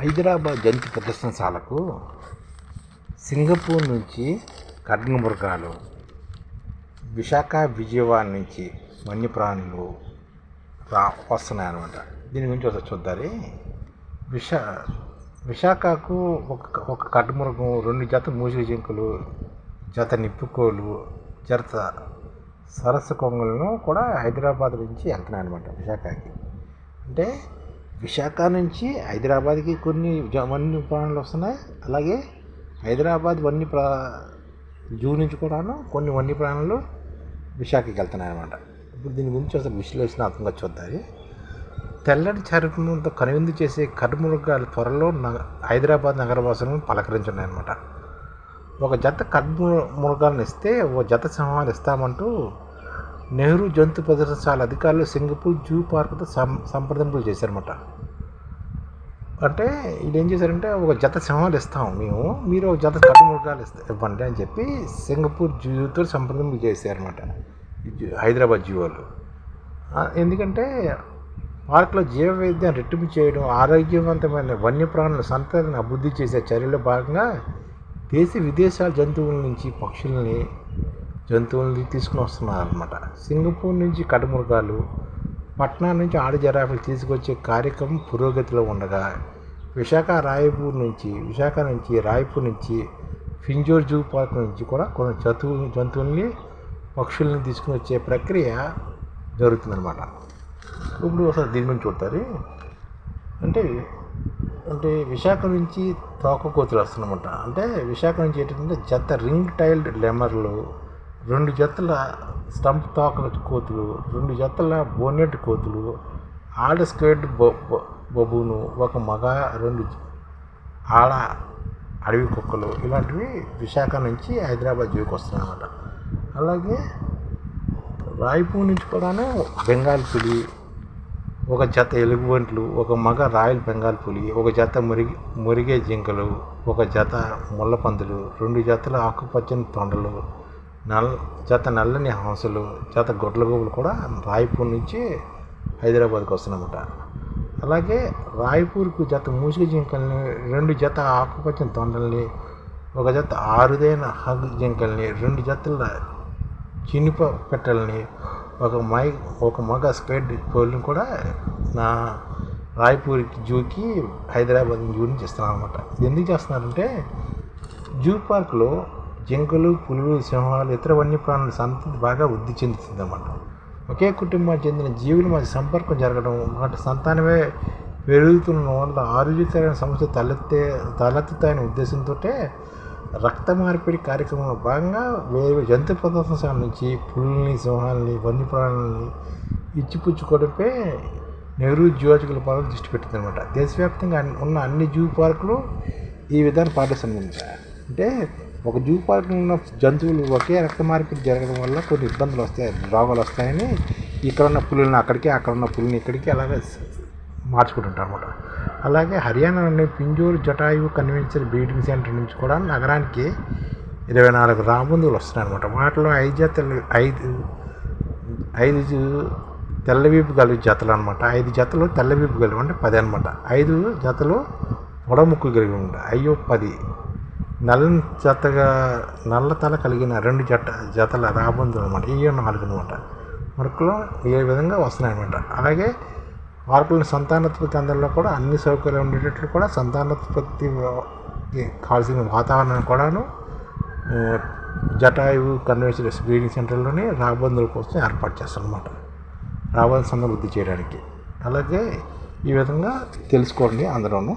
హైదరాబాద్ జంతు ప్రదర్శనశాలకు సింగపూర్ నుంచి ఖడ్గమృగాలు విశాఖ విజయవాడ నుంచి వన్యప్రాణులు రా వస్తున్నాయి అనమాట దీని గురించి ఒకసారి చూద్దారి. విశా విశాఖకు ఒక ఒక కట్టుమృగం రెండు జత మూసిక జింకలు జత నిప్పుకోలు జత సరస్సు కొంగలను కూడా హైదరాబాద్ నుంచి వెళ్తున్నాయి అనమాట విశాఖకి. అంటే విశాఖ నుంచి హైదరాబాద్కి కొన్ని జ- వన్య ప్రాణులు వస్తున్నాయి. అలాగే హైదరాబాద్ వన్య ప్రా జూ నుంచి కూడాను కొన్ని వన్య ప్రాణులు విశాఖకి వెళ్తున్నాయి అనమాట ఇప్పుడు దీని గురించి అసలు విశ్లేషణాత్మకంగా చూద్దాం తెల్లటి చర్మంతో కనువిందు చేసే కర్మృగాలు త్వరలో నగ హైదరాబాద్ నగరవాసులను పలకరించున్నాయన్నమాట. ఒక జత కడ్ము మృగాలను ఇస్తే ఓ జత సింహాలు ఇస్తామంటూ నెహ్రూ జంతు ప్రదర్శనశాల అధికారులు సింగపూర్ జూ పార్క్తో సం సంప్రదింపులు చేశారన్నమాట. అంటే వీళ్ళు ఏం చేశారంటే ఒక జత సింహాలు ఇస్తాం మేము మీరు ఒక జత కట్టుమృగాలు ఇస్తా ఇవ్వండి అని చెప్పి సింగపూర్ జూతో సంప్రదింపులు చేశారన్నమాట. హైదరాబాద్ జూ వాళ్ళు. ఎందుకంటే పార్కులో జీవ వైద్యం రెట్టింపు చేయడం ఆరోగ్యవంతమైన వన్యప్రాణుల సంతతిని అభివృద్ధి చేసే చర్యలో భాగంగా దేశ విదేశాల జంతువుల నుంచి పక్షుల్ని జంతువుల్ని తీసుకుని వస్తున్నారనమాట సింగపూర్ నుంచి కడుమృగాలు పట్నా నుంచి ఆడ జరాఫీలు తీసుకొచ్చే కార్యక్రమం పురోగతిలో ఉండగా విశాఖ రాయపూర్ నుంచి విశాఖ నుంచి రాయపూర్ నుంచి ఫింజోర్ జూ పార్క్ నుంచి కూడా కొన్ని జంతువు జంతువుల్ని పక్షుల్ని తీసుకుని వచ్చే ప్రక్రియ జరుగుతుందన్నమాట. ఇప్పుడు ఒకసారి దీని గురించి చూస్తారు అంటే అంటే విశాఖ నుంచి తోక కోతులు వస్తున్నమాట అంటే విశాఖ నుంచి ఏంటంటే జత రింగ్ టైల్డ్ లెమర్లు రెండు జతల స్టంప్ తోకల కోతులు రెండు జతల బోనెట్ కోతులు ఆడ స్క్వేడ్ బొబును ఒక మగ రెండు ఆడ అడవి కుక్కలు ఇలాంటివి విశాఖ నుంచి హైదరాబాద్ జూకి వస్తున్నాయన్నమాట. అలాగే రాయపూర్ నుంచి కూడానే బెంగాల్ పులి ఒక జత ఎలుగుబంట్లు ఒక మగ రాయల్ బెంగాల్ పులి ఒక జత మురిగి మురిగే జింకలు ఒక జత ముళ్ళపందులు రెండు జతల ఆకుపచ్చని తొండలు నల్ జత నల్లని హంసలు జత గొడ్ల గోపులు కూడా రాయపూర్ నుంచి హైదరాబాద్కి వస్తున్నమాట అలాగే రాయపూర్కు జత మూసిక జింకల్ని రెండు జత ఆకుపచ్చని తొండల్ని ఒక జత ఆరుదైన హగ్ జింకల్ని రెండు జతల చినుప పెట్టల్ని ఒక మై ఒక మగ స్పెడ్ కోళ్ళని కూడా నా రాయపూర్కి జూకి హైదరాబాద్ జూ నుంచి ఇస్తున్నాను అనమాట ఎందుకు చేస్తున్నారంటే జూ పార్క్లో జింకలు పులులు సింహాలు ఇతర వన్యప్రాణుల సంతతి బాగా వృద్ధి చెందుతుంది అన్నమాట ఒకే కుటుంబానికి చెందిన జీవుల మధ్య సంపర్కం జరగడం వాటి సంతానమే పెరుగుతున్న వల్ల ఆరోగ్యకరమైన సమస్య తలెత్తే తలెత్తుతాయనే ఉద్దేశంతో రక్త మార్పిడి కార్యక్రమంలో భాగంగా వేరు జంతు ప్రదర్శనశాల నుంచి పులుల్ని సింహాలని వన్యప్రాణులని ఇచ్చిపుచ్చుకోవడంపై నెహ్రూ జువాలజికల్ పార్క్ దృష్టి పెట్టింది అనమాట దేశవ్యాప్తంగా ఉన్న అన్ని జూ పార్కులు ఈ విధానం పాఠశాల అంటే ఒక జూ పార్కులో ఉన్న జంతువులు ఒకే రక్త మార్పిడి జరగడం వల్ల కొన్ని ఇబ్బందులు వస్తాయి రోగాలు వస్తాయని ఇక్కడ ఉన్న పులులను అక్కడికి అక్కడ ఉన్న పులిని ఇక్కడికి అలాగే మార్చుకుంటుంటారు అనమాట అలాగే హర్యానాలోని Pinjore Jatayu convention breeding centre నుంచి కూడా నగరానికి ఇరవై నాలుగు రాబందులు వస్తున్నాయి అనమాట వాటిలో ఐదు జతలు ఐదు ఐదు తెల్లవీపు గల జతలు అనమాట ఐదు జతలు తెల్లవీపు కలిగి అంటే పది అనమాట ఐదు జతలు పొడముక్కు కలిగి ఉంటాయి అయ్యో పది నల్లని జతగా నల్ల తల కలిగిన రెండు జట జతల రాబందులు అనమాట ఇవి నాలుగు అనమాట వరకులో ఏ విధంగా వస్తున్నాయి అనమాట అలాగే మార్పులను సంతానోత్పత్తి అందరిలో కూడా అన్ని సౌకర్యాలు ఉండేటట్లు కూడా సంతానోత్పత్తి కావాల్సిన వాతావరణం కూడాను జటాయువు కన్వెన్షన్ బ్రీడింగ్ సెంటర్లోనే రాబందుల కోసం ఏర్పాటు చేస్తారనమాట రాబందు సంఘం వృద్ధి చేయడానికి. అలాగే ఈ విధంగా తెలుసుకోండి అందరూను.